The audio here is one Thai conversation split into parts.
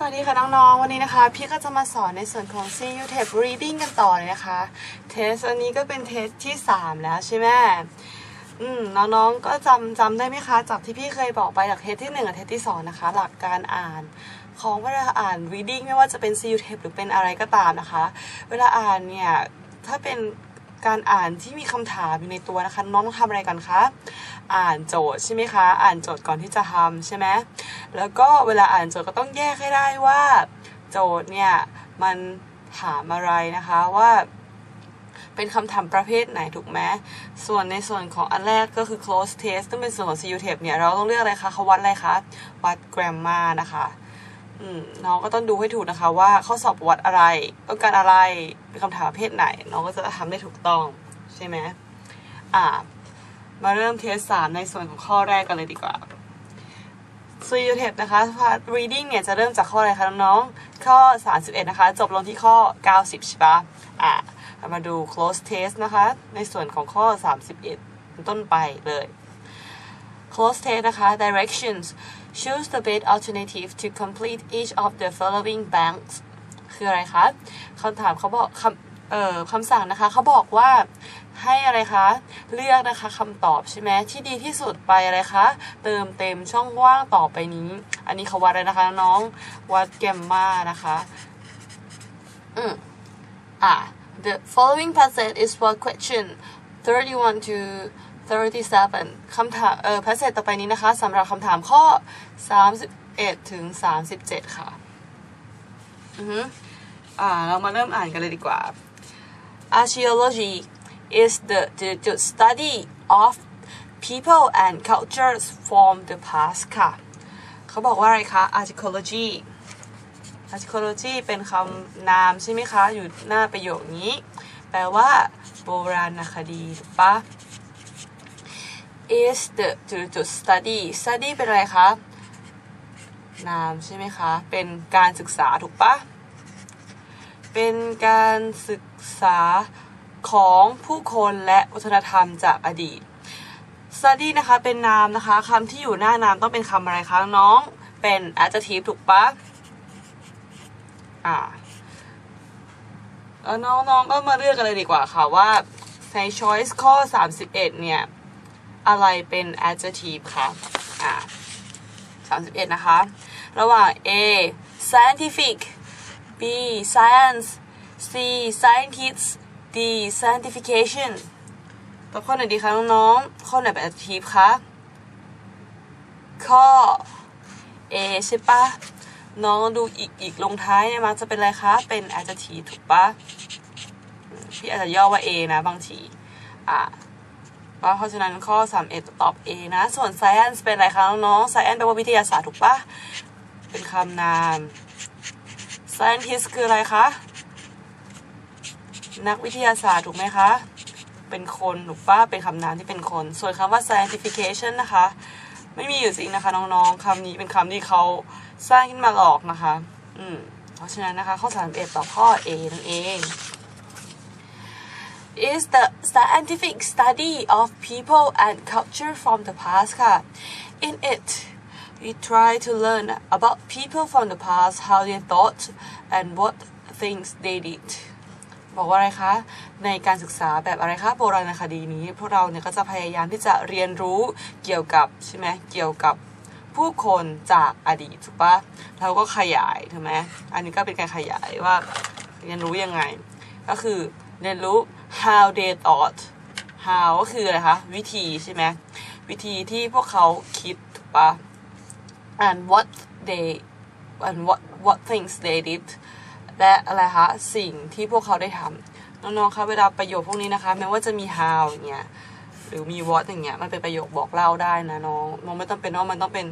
สวัสดีค่ะน้องๆ วันนี้นะคะ พี่ก็จะมาสอนในส่วนของ CU Tape Reading กันต่อเลยนะคะ เทสอันนี้ก็เป็นเทสที่ 3 แล้วใช่ไหมอืมน้องๆ ก็จำจำได้ไหมคะ จากที่พี่เคยบอกไปจากเทสที่ 1 กับเทสที่ 2 นะคะ หลักการอ่านของเวลาอ่าน reading ไม่ว่าจะเป็น CU Tape หรือเป็นอะไรก็ตามนะคะ เวลาอ่านเนี่ย ถ้าเป็น การอ่านที่มีคำถามอยู่ในตัวนะคะ น้องต้องทำอะไรก่อนคะ อ่านโจทย์ใช่ไหมคะ อ่านโจทย์ก่อนที่จะทำใช่ไหมแล้วก็เวลาอ่านโจทย์ก็ต้องแยกให้ได้ว่า โจทย์เนี่ยมันถามอะไรนะคะว่าเป็นคำถามประเภทไหนถูกไหม ส่วนในส่วนของอันแรกก็คือ close test ซึ่งเป็นส่วนของ CU tape เนี่ย เราต้องเลือกอะไรคะเขาวัดอะไรคะ วัด grammar นะคะ น้องก็ต้องดูให้ถูกนะคะ ว่าข้อสอบวัดอะไร ต้องการอะไรเป็นคำถามประเภทไหน น้องก็จะทำได้ถูกต้องใช่ไหมอ่า มาเริ่มเทสสามในส่วนของข้อแรกกันเลยดีกว่าซูยูเทปนะคะพาร์ท reading เนี่ยจะเริ่มจากข้ออะไรคะน้องๆข้อ 31 นะคะ จบลงที่ข้อ 90 ใช่ปะอะเรามาดู close test นะคะ ในส่วนของข้อ 31เป็นต้นไปเลย close test นะคะ directions choose the best alternative to complete each of the following blanks คืออะไรคะคำถามเขาบอกคำเอ่อคำสั่งนะคะเขาบอกว่าให้อะไรคะ เลือกนะคะคำตอบใช่ไหมที่ดีที่สุดไปอะไรคะ เติมเต็มช่องว่างต่อไปนี้ อันนี้เขาวัดอะไรนะคะน้องวัดแกมมานะคะ อืมอะ the following passage is for question 31 to 37คำถามเออ passage ต่อไปนี้นะคะสำหรับคำถามข้อ 31ถึง37 ค่ะ อือฮึอ่า เรามาเริ่มอ่านกันเลยดีกว่า Archaeology is the, the, the study of people and cultures from the past ค่ะ เขาบอกว่าอะไรคะ archaeology archaeology เป็นคำนามใช่ไหมคะ อยู่หน้าประโยคนี้ แปลว่า โบราณคดีถูกปะ is the the, the study study เป็นอะไรคะนามใช่ไหมคะ เป็นการศึกษาถูกปะเป็นการศึกษาของผู้คนและวัฒนธรรมจากอดีต study นะคะเป็นนามนะคะคำที่อยู่หน้านามต้องเป็นคำอะไรคะน้อง เป็น adjective ถูกปะอ่าน้องๆก็มาเลือกกันเลยดีกว่าค่ะว่าใน choice ข้อ 31 เนี่ย อะไรเป็น adjective คะอ่า31 นะคะ ระหว่าง A scientific B science C scientists D scientification ตอบข้อไหนดีคะน้องๆ ข้อไหนเป็น adjective คะ ข้อ A ใช่ปะน้องดูอีกอีกลงท้ายเนี่ยมันจะเป็นอะไรคะ เป็น adjective ถูกปะพี่อาจจะย่อว่า A นะบางที อะ เพราะฉะนั้นข้อ 31 ตอบ A นะ ส่วน science เป็นอะไรคะน้องๆ science แปลว่าวิทยาศาสตร์ถูกปะเป็นคำนาม scientist คืออะไรคะ นักวิทยาศาสตร์ถูกไหมคะ เป็นคนถูกปะเป็นคำนามที่เป็นคน ส่วนคำว่า scientification นะคะ ไม่มีอยู่จริงนะคะน้องๆคำนี้เป็นคำที่เขาสร้างขึ้นมาหลอกนะคะ อืมเพราะฉะนั้นนะคะข้อ 31 ตอบข้อ A นั่นเอง is the scientific study of people and culture from the past ค่ะ in it we try to learn about people from the past how they thought and what things they did บอกว่าอะไรคะ ในการศึกษาแบบอะไรคะโบราณคดีนี้ พวกเราเนี่ยก็จะพยายามที่จะเรียนรู้เกี่ยวกับใช่ไหมเกี่ยวกับผู้คนจากอดีตถูกปะเราก็ขยายถูกไหมอันนี้ก็เป็นการขยายว่าเรียนรู้ยังไง ก็คือ เรียนรู้ how they thought how ก็คืออะไรคะ วิธีใช่ไหมวิธีที่พวกเขาคิดถูกปะ and what they and what what things they did และอะไรคะสิ่งที่พวกเขาได้ทำน้องๆคะเวลาประโยคพวกนี้นะคะ แม้ว่าจะมี how อย่างเงี้ยหรือมี what อย่างเงี้ยมันเป็นประโยคบอกเล่าได้นะน้องน้องไม่ต้องเป็นว่ามันต้องเป็น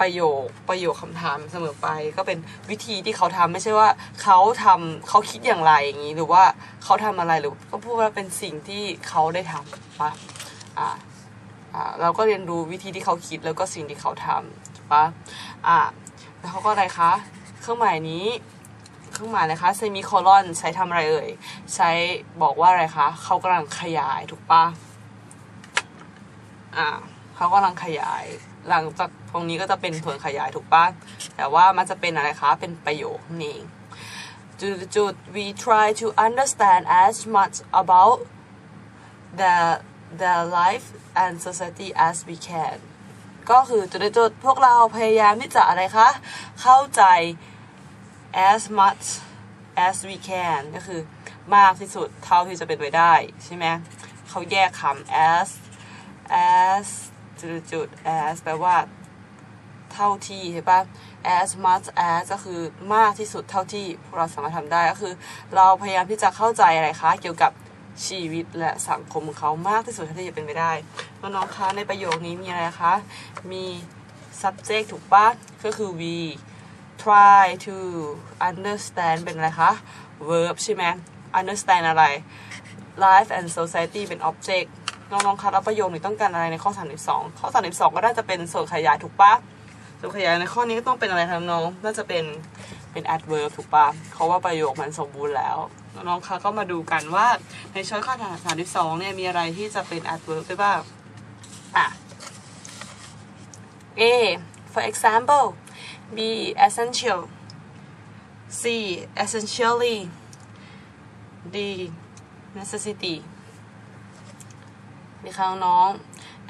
ประโยคประโยคคำถามเสมอไป ก็เป็นวิธีที่เขาทำไม่ใช่ว่าเขาทำเขาคิดอย่างไรอย่างนี้ หรือว่าเขาทำอะไรหรือก็พูดว่าเป็นสิ่งที่เขาได้ทำปะอ่าอ่าเราก็เรียนรู้วิธีที่เขาคิดแล้วก็สิ่งที่เขาทำถูกปะอ่าแล้วเขาก็อะไรคะ เครื่องหมายนี้เครื่องหมายอะไรคะเซมิโคลอนใช้ทำอะไรเอ่ย ใช้บอกว่าอะไรคะเขากำลังขยายถูกปะอ่าเขากำลังขยาย หลังจากตรงนี้ก็จะเป็นส่วนขยายถูกปะแต่ว่ามันจะเป็นอะไรคะ เป็นประโยคนั่นเองจุดจุด we try to understand as much about the the life and society as we can ก็คือจุดจุดพวกเราพยายามที่จะอะไรคะ เข้าใจ as much as we can ก็คือมากที่สุดเท่าที่จะเป็นไปได้ ใช่ไหมเขาแยกคำ as as จุดจุด as แปลว่า เท่าที่ใช่ปะ as much as ก็คือมากที่สุดเท่าที่พวกเราสามารถทำได้ก็คือ เราพยายามที่จะเข้าใจอะไรคะเกี่ยวกับชีวิตและสังคมของเขามากที่สุดเท่าที่จะเป็นไปได้น้องๆคะในประโยคนี้มีอะไรคะมี subject ถูกปะก็คือ we try to understand เป็นอะไรคะ verb ใช่ไหม understand อะไร life and society เป็น object น้องๆคะแล้วประโยคนี้ต้องการอะไรในข้อ 32 ข้อ 32 ก็น่าจะเป็นส่วนขยายถูกปะส่วนขยายในข้อนี้ก็ต้องเป็นอะไรคะน้องน่าจะเป็นเป็น adverb ถูกปะเพราะว่าประโยคมันสมบูรณ์แล้ว น้องๆคะก็มาดูกันว่าในช้อยข้อ 32 เนี่ยมีอะไรที่จะเป็น adverb ได้บ้างอะ A for example B essential C essentially D necessity นี่ค่ะน้อง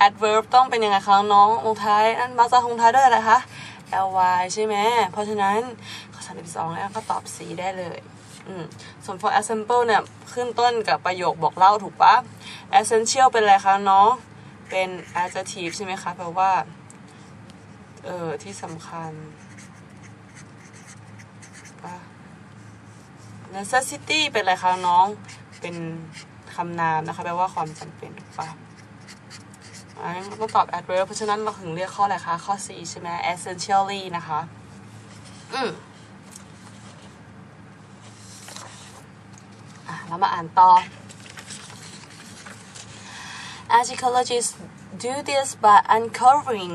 adverb ต้องเป็นยังไงคะน้องลงท้ายนั่นมักจะลงท้ายด้วยอะไรคะ ly ใช่ไหม เพราะฉะนั้นข้อ32แล้วก็ตอบ C ได้เลยอืมส่วน for example เนี่ย ขึ้นต้นกับประโยคบอกเล่าถูกปะ essential เป็นอะไรคะน้อง เป็น adjective ใช่ไหมคะ แปลว่า เออที่สำคัญปะ necessity เป็นอะไรคะน้อง เป็น คำนามนะคะแปลว่าความจำเป็นถูกปะอันนี้ต้องตอบ adverb เพราะฉะนั้นเราถึงเรียกข้ออะไรคะข้อ C ใช่ไหม essentially นะคะ อืมอะเรามาอ่านต่อ Archaeologists do this by uncovering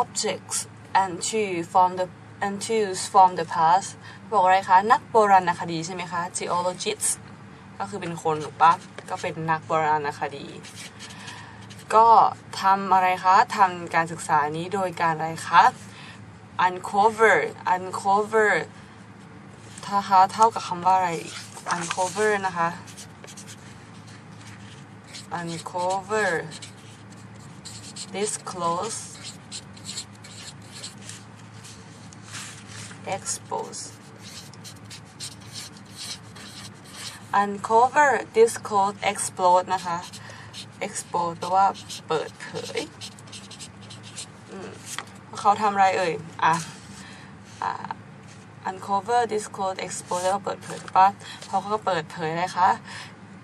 objects and tools from the and tools from the past บอกอะไรคะ นักโบราณคดีใช่ไหมคะ geologists ก็คือเป็นคนถูกปะก็เป็นนักโบราณคดี ก็ทำอะไรคะทำการศึกษานี้โดยการอะไรคะ uncover uncover ถ้าคะเท่ากับคำว่าอะไร uncover นะคะ uncover disclose expose uncover disclose explode นะคะ expose แปลว่าเปิดเผยอืมเขาทำอะไรเอ่ย อะอ่า uncover disclose expose แล้วเปิดเผยถูกปะเขาก็เปิดเผยเลยคะ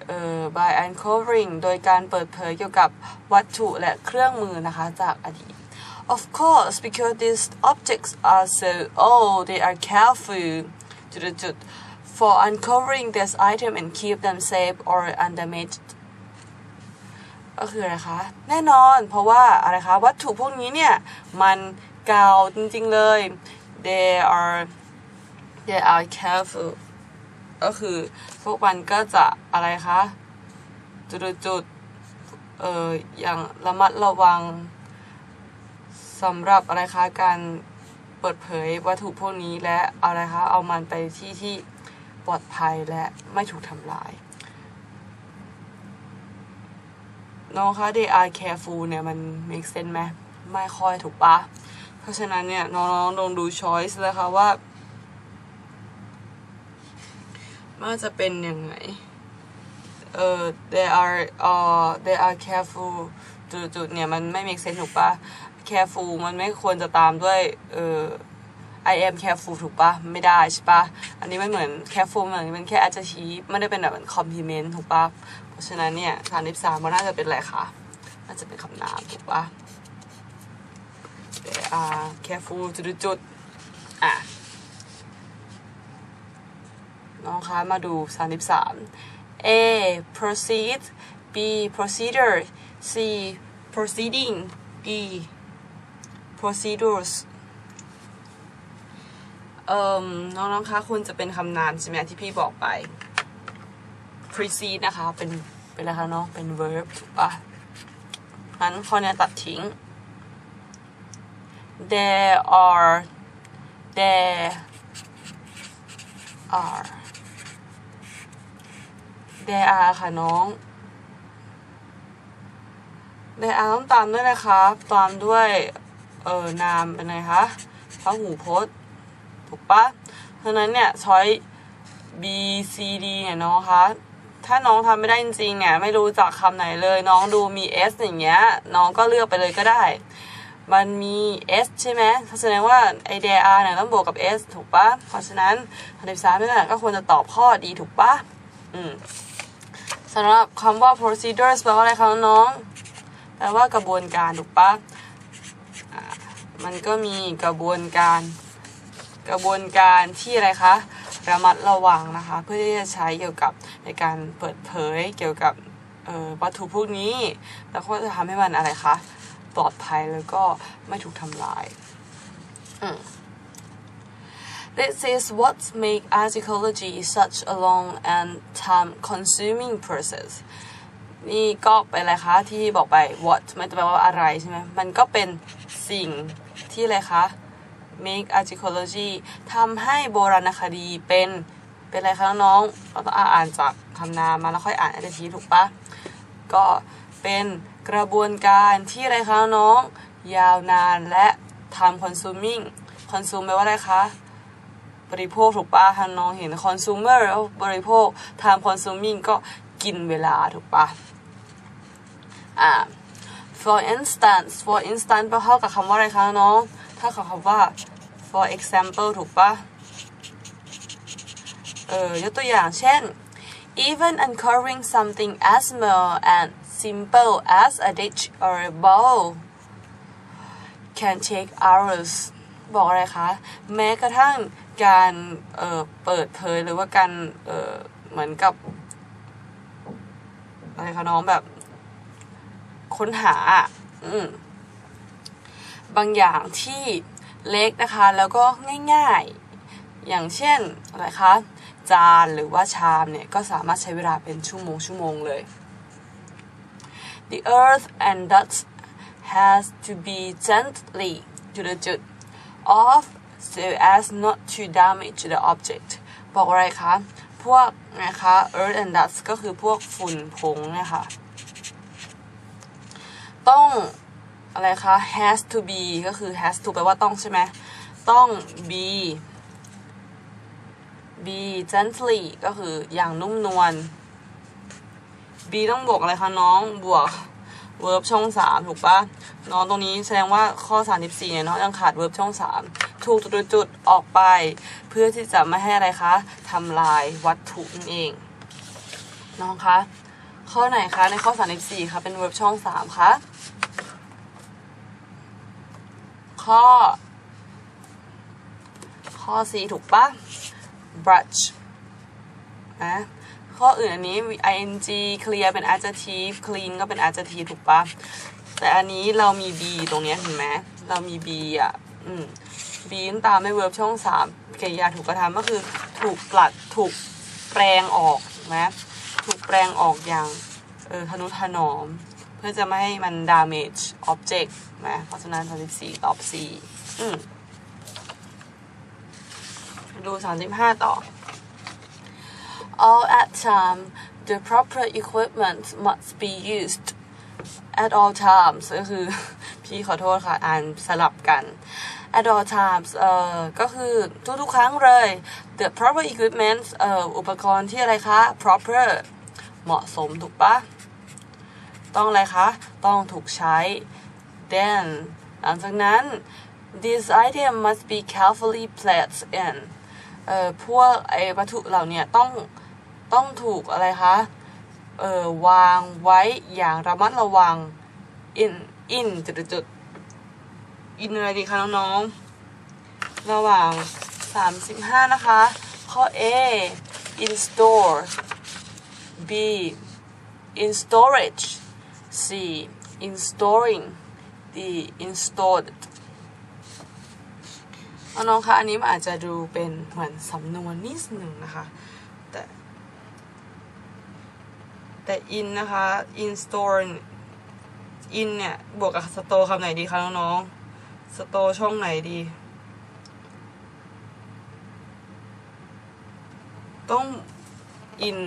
เอ่อ by uncovering โดยการเปิดเผยเกี่ยวกับวัตถุและเครื่องมือนะคะจากอดีต Of course because these objects are so old they are careful จุดจุดๆ for uncovering this item and keep them safe or undamaged ก็คืออะไรคะ แน่นอนเพราะว่าอะไรคะ วัตถุพวกนี้เนี่ย มันเก่าจริงๆเลย they are they are careful ก็คือพวกมันก็จะอะไรคะ จุดๆเอ่ออย่างระมัดระวังสำหรับอะไรคะการเปิดเผยวัตถุพวกนี้และอะไรคะเอามันไปที่ที่ ปลอดภัยและไม่ถูกทำลายน้องคะ they are careful เนี่ย มัน make sense ไหมไม่ค่อยถูกปะ เพราะฉะนั้นเนี่ย น้องๆลองดู choice เลยค่ะว่ามันจะเป็นยังไงเออ they are เอ่อ they are careful จุดๆเนี่ย มันไม่ make sense ถูกปะ careful มันไม่ควรจะตามด้วย เออ I am careful ถูกปะไม่ได้ใช่ปะอันนี้ไม่เหมือน careful เหมือนเป็นแค่ adjective ไม่ได้เป็นแบบ compliment ถูกปะเพราะฉะนั้นเนี่ยสามสิบสามมันน่าจะเป็นอะไรคะน่าจะเป็นคำนามถูกปะ they are careful จุดๆอะน้องคะมาดูสามสิบสาม A proceed B procedure C proceeding D procedures เอ่มน้องๆคะควรจะเป็นคำนามใช่ไหมที่พี่บอกไป precede นะคะ เป็นเป็นอะไรคะน้องเป็น verb ถูกปะงั้นข้อเนี้ยตัดทิ้ง there are there are there are ค่ะน้อง there are ต้องตามด้วยนะคะตามด้วย เออนามเป็นไงคะพระหูพจน์ ถูกปะเพราะนั้นเนี่ยช้อย B C D เนี่ยน้องคะถ้าน้องทำไม่ได้จริงๆเนี่ยไม่รู้จักคำไหนเลย น้องดูมี S อย่างเงี้ยน้องก็เลือกไปเลยก็ได้ มันมี S ใช่ไหมแสดงว่าไอ there are เนี่ยต้องบวกกับ S ถูกปะเพราะฉะนั้นคำที่สามนี่แหละก็ควรจะตอบข้อดีถูกปะอืมสำหรับคำว่า procedures แปลว่าอะไรคะน้องแปลว่ากระบวนการถูกปะมันก็มีกระบวนการ กระบวนการที่อะไรคะระมัดระวังนะคะ เพื่อที่จะใช้เกี่ยวกับในการเปิดเผยเกี่ยวกับวัตถุพวกนี้ แล้วก็จะทำให้มันอะไรคะปลอดภัยแล้วก็ไม่ถูกทำลาย This is what make archaeology such a long and time consuming process นี่ก็เป็นอะไรคะที่บอกไป what ไม่แปลว่าอะไรใช่ไหมมันก็เป็นสิ่งที่อะไรคะ make archaeology ทำให้โบราณคดีเป็นเป็นอะไรคะน้องเราต้องอ่านจากคำนามมาแล้วค่อยอ่าน adjective ถูกปะก็เป็นกระบวนการที่อะไรคะน้อง ยาวนานและ time consuming consume แปลว่าอะไรคะบริโภคถูกปะถ้าน้องเห็น consumer บริโภค time consuming ก็กินเวลาถูกปะอ่า for instance for instance เข้ากับคำว่าอะไรคะน้อง ถ้ากับคำว่า for example ถูกปะเออยกตัวอย่างเช่น even uncovering something as small and simple as a dish or a bowl can take hours บอกอะไรคะ แม้กระทั่งการเอ่อเปิดเผยหรือว่าการเอ่อเหมือนกับอะไรคะน้องแบบค้นหา อืม บางอย่างที่เล็กนะคะแล้วก็ง่ายๆ อย่างเช่นอะไรคะจานหรือว่าชามเนี่ยก็สามารถใช้เวลาเป็นชั่วโมงชั่วโมงเลย The earth and dust has to be gently to the จุด off so as not to damage the object บอกอะไรคะ พวกนะคะ earth and dust ก็คือพวกฝุ่นผงนี่ยค่ะต้อง อะไรคะ has to be ก็คือ has to แปลว่าต้องใช่ไหมต้อง be be gently ก็คืออย่างนุ่มนวล be ต้องบวกอะไรคะน้องบวก verb ช่องสามถูกปะน้องตรงนี้แสดงว่าข้อ 34เนี่ยน้องยังขาด verb ช่องสามถูกจุดจุดๆออกไป เพื่อที่จะไม่ให้อะไรคะทำลายวัตถุนั่นเอง น้องคะข้อไหนคะในข้อ 34คะเป็น verb ช่องสามคะ ข้อ ข้อ C ถูกปะ brush นะข้ออื่นอันนี้ ing clear เป็น adjective clean ก็เป็น adjective ถูกปะแต่อันนี้เรามี b ตรงนี้เห็นไหมเรามี b อะ อืม b ตามด้วย verb ช่องสามกริยาถูกกระทำก็คือถูกปลัดถูกแปลงออกนะถูกแปลงออกอย่างเออทนุถนอม เพื่อจะไม่ให้มัน damage object นะเพราะฉะนั้น34ตอบ C อืมดู35ต่อ all at time the proper equipment must be used at all times ก็คือ พี่ขอโทษค่ะ อ่านสลับกัน at all times เอ่อก็คือทุกๆครั้งเลย the proper equipment เอ่ออุปกรณ์ที่อะไรคะ proper เหมาะสมถูกปะต้องอะไรคะ ต้องถูกใช้ then หลังจากนั้น this item must be carefully placed in เอ่อพวกไอ้วัตถุเหล่านี้ต้องต้องถูกอะไรคะเอ่อวางไว้อย่างระมัดระวัง in in จุดจุด in อะไรดีคะน้องๆ ระหว่าง 35 นะคะ ข้อ A in store B in storage C in storing D in stored น้องๆคะอันนี้มันอาจจะดูเป็นเหมือนสำนวนนิดหนึ่งนะคะ แต่แต่ in นะคะ in store in เนี่ย บวกกับ store คำไหนดีคะน้องๆสโตช่องไหนดี ต้องอิน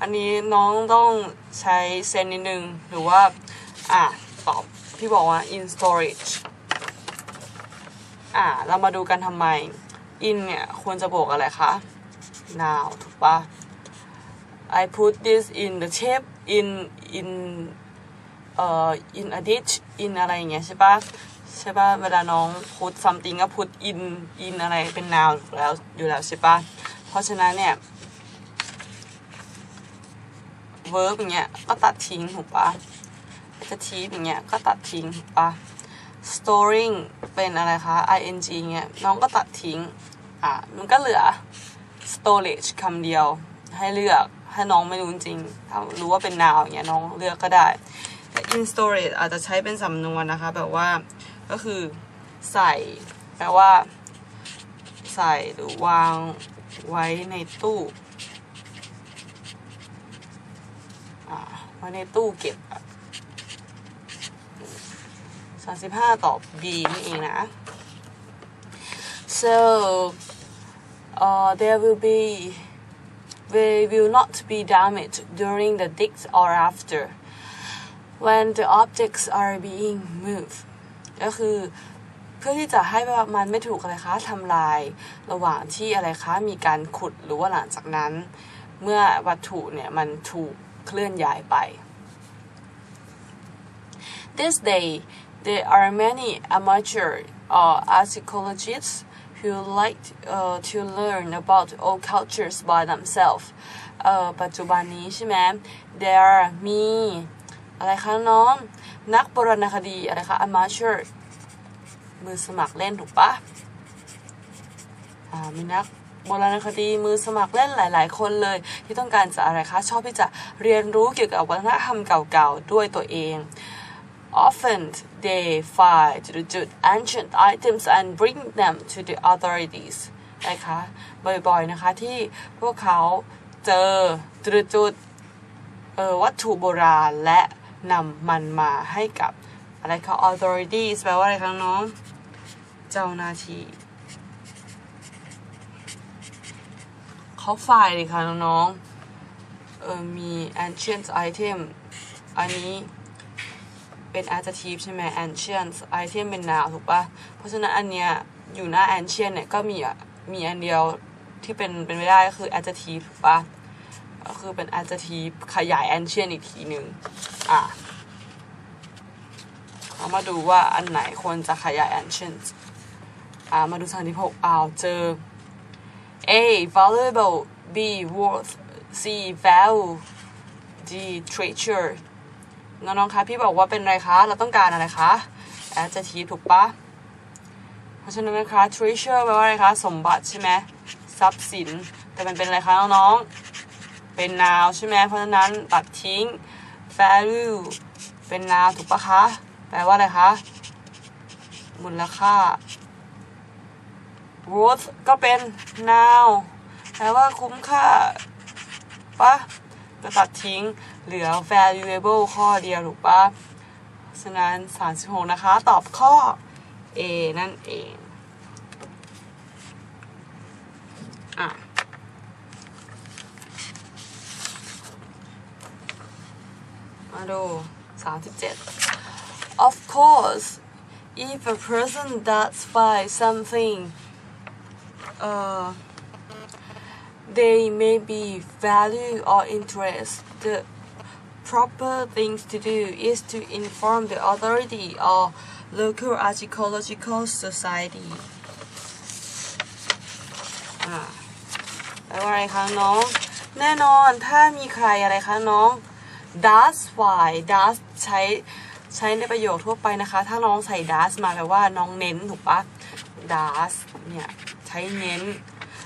อันนี้น้องต้องใช้เซนนิดนึง หรือว่า อะ ตอบ พี่บอกว่า in storage อะเรามาดูกันทำไม in เนี่ย ควรจะบวกอะไรคะ now ถูกปะ I put this in the tape in in เอ่อ in a ditch in อะไรอย่างเงี้ยใช่ปะใช่ปะเวลาน้อง put something ก็ put in in อะไรเป็น noun แล้วอยู่แล้วใช่ปะเพราะฉะนั้นเนี่ย verb อย่างเงี้ยก็ตัดทิ้งถูกปะ จะทีอย่างเงี้ยก็ตัดทิ้งปะ storing เป็นอะไรคะ ing เงี้ยน้องก็ตัดทิ้งอะมันก็เหลือ storage คำเดียวให้เลือกถ้าน้องไม่รู้จริงถ้ารู้ว่าเป็น noun อย่างเงี้ยน้องเลือกก็ได้แต่ in storage อาจจะใช้เป็นสำนวนนะคะ แบบว่าก็คือใส่แปลว่า ใส่หรือวางไว้ในตู้อ่าไว้ในตู้เก็บ อะสามสิบห้าตอบ B นี่เองนะ so uh, there will be they will not be damaged during the digs or after when the objects are being moved ก็คือเพื่อที่จะให้มันไม่ถูกอะไรคะทำลายระหว่างที่อะไรคะมีการขุดหรือว่าหลังจากนั้น เมื่อวัตถุเนี่ยมันถูกเคลื่อนย้ายไป This day, there are many amateur uh, archaeologists who like uh, to learn about all cultures by themselves. เอ่อปัจจุบันนี้ใช่ไหม there มีอะไรคะน้อง นักโบราณคดีอะไรคะ amateur มือสมัครเล่นถูกปะอ่ามีนักโบราณคดีมือสมัครเล่นหลาย ๆ คนเลย ที่ต้องการจะอะไรคะ ชอบที่จะเรียนรู้เกี่ยวกับวัฒนธรรมเก่า ๆ ด้วยตัวเอง Often they find the ancient items and bring them to the authorities นะคะบ่อยๆนะคะที่พวกเขาเจอจุดจุดเอ่อวัตถุโบราณและนำมันมาให้กับอะไรคะ authorities แปลว่าอะไรคะน้อง เจ้าหน้าที่เขาฝ่ายเลยค่ะน้องๆเออมี ancient item อันนี้ เป็น adjective ใช่ไหม ancient item เป็น noun ถูกปะเพราะฉะนั้นอันเนี้ยอยู่หน้า ancient เนี่ยก็มีมีอันเดียวที่เป็นเป็นไม่ได้ก็คือ adjective ถูกปะก็คือเป็น adjective ขยาย ancient อีกทีหนึ่งอะเรามาดูว่าอันไหนควรจะขยาย ancient อะมาดูทางที่หกอ้าวเจอ A valuable B worth C value D treasure น้องๆคะพี่บอกว่าเป็นอะไรคะ เราต้องการอะไรคะ adjective ถูกปะเพราะฉะนั้นนะคะ treasure แปลว่าอะไรคะ สมบัติใช่ไหมทรัพย์สิน แต่มันเป็นอะไรคะน้องๆ เป็น noun ใช่ไหมเพราะฉะนั้นตัดทิ้ง value เป็น noun ถูกปะคะ แปลว่าอะไรคะ มูลค่า worth ก็เป็น noun แปลว่าคุ้มค่าปะก็ตัดทิ้ง เหลือ valuable ข้อเดียวถูกปะฉะนั้น 36 นะคะ ตอบข้อ A นั่นเองอะมาดู 37 Of course if a person does find something uh, they may be value or interest. The proper things to do is to inform the authority or local archaeological society. อ่าแปลว่าอะไรคะน้อง แน่นอนถ้ามีใครอะไรคะน้อง does why does ใช้ใช้ในประโยคทั่วไปนะคะ ถ้าน้องใส่ does มาแปลว่าน้องเน้นถูกปะ does เนี่ยใช้เน้น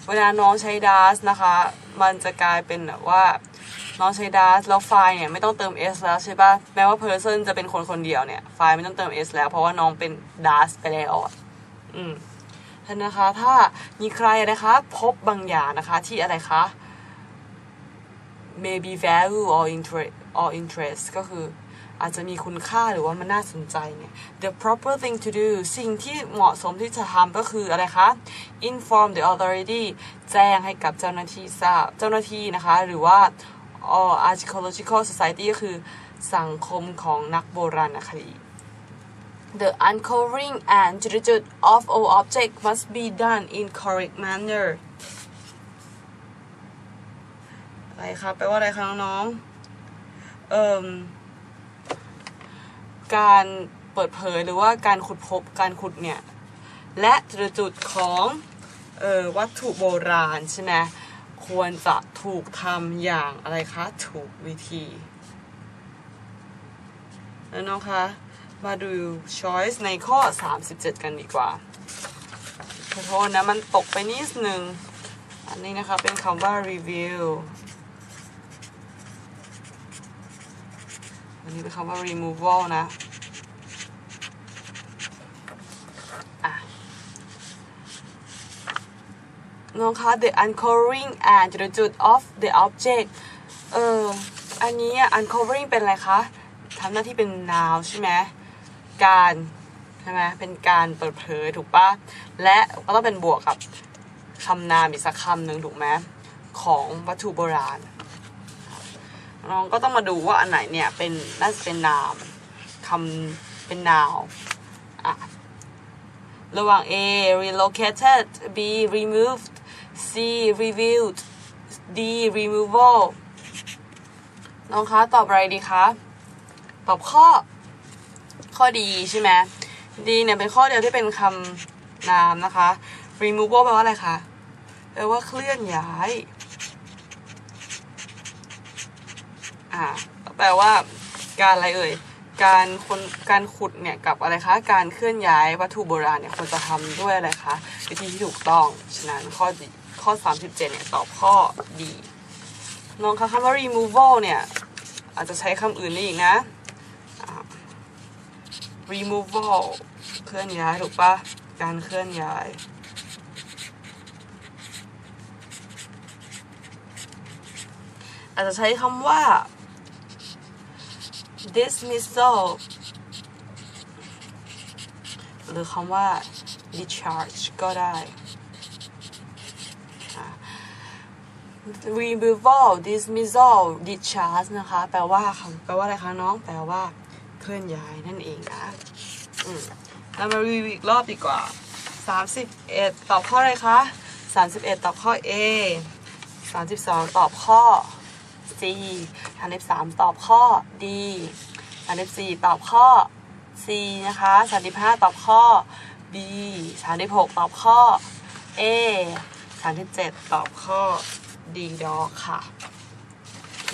เวลาน้องใช้ does นะคะ มันจะกลายเป็นแบบว่า น้องใช้ does แล้วไฟล์เนี่ยไม่ต้องเติม s แล้วใช่ปะแม้ว่า person จะเป็นคนคนเดียวเนี่ยไฟล์ไม่ต้องเติม s แล้วเพราะว่าน้องเป็น does ไปแล้วอะอืมท่านนะคะถ้ามีใครนะคะพบบางอย่างนะคะที่อะไรคะ maybe value or interest or interest ก็คืออาจจะมีคุณค่าหรือว่ามันน่าสนใจเนี่ย the proper thing to do สิ่งที่เหมาะสมที่จะทำก็คืออะไรคะ inform the authority แจ้งให้กับเจ้าหน้าที่ทราบ เจ้าหน้าที่นะคะ หรือว่า archaeological society ก็คือสังคมของนักโบราณคดี The uncovering and jurisdiction of all object must be done in correct manner อะไรคะแปลว่าอะไรคะน้องๆเอ่มการเปิดเผยหรือว่าการขุดพบการขุดเนี่ย และจุดของออวัตถุโบราณใช่ไหม ควรจะถูกทำอย่างอะไรคะ ถูกวิธีแล้วน้องคะ มาดู choice ในข้อ 37 กันดีกว่า ขอโทษนะ มันตกไปนิดนึง อันนี้นะคะ เป็นคำว่า review อันนี้เป็นคำว่า removal นะอะ น้องคะ the uncovering and จุดจุด of the object เอออันนี้อะ uncovering เป็นอะไรคะทำหน้าที่เป็น noun ใช่ไหมการใช่ไหมเป็นการเปิดเผยถูกปะและก็ต้องเป็นบวกกับคำนามอีกสักคำหนึ่งถูกไหมของวัตถุโบราณน้องก็ต้องมาดูว่าอันไหนเนี่ยเป็นน่าจะเป็นนามคำเป็น noun อะระหว่าง A relocated B removed C reviewed D removal น้องคะตอบอะไรดีคะตอบข้อ ข้อดีใช่ไหมดีเนี่ยเป็นข้อเดียวที่เป็นคำนามนะคะ removal แปลว่าอะไรคะแปลว่าเคลื่อนย้าย อ่า แปลว่าการอะไรเอ่ย การคนการขุดเนี่ยกับอะไรคะ การเคลื่อนย้ายวัตถุโบราณเนี่ยควรจะทำด้วยอะไรคะ วิธีที่ถูกต้อง ฉะนั้นข้อดี ข้อ 37 เนี่ย ตอบข้อดีน้องคะคำว่า removal เนี่ย อาจจะใช้คำอื่นได้อีกนะ removal เคลื่อนย้ายถูกปะการเคลื่อนย้ายอาจจะใช้คำว่า dismissal หรือคำว่า discharge ก็ได้อะ removal dismissal discharge นะคะ แปลว่าคำแปลว่าอะไรคะน้อง แปลว่าเคลื่อนย้ายนั่นเองนะเรามารีวิวอีกรอบดีกว่า 31 ตอบข้ออะไรคะ 31 ตอบข้อ A 32 ตอบข้อ C 33 ตอบข้อ D 34 ตอบข้อ C นะคะ35 ตอบข้อ B 36 ตอบข้อ A 37 ตอบข้อ ดีดอค่ะโอเค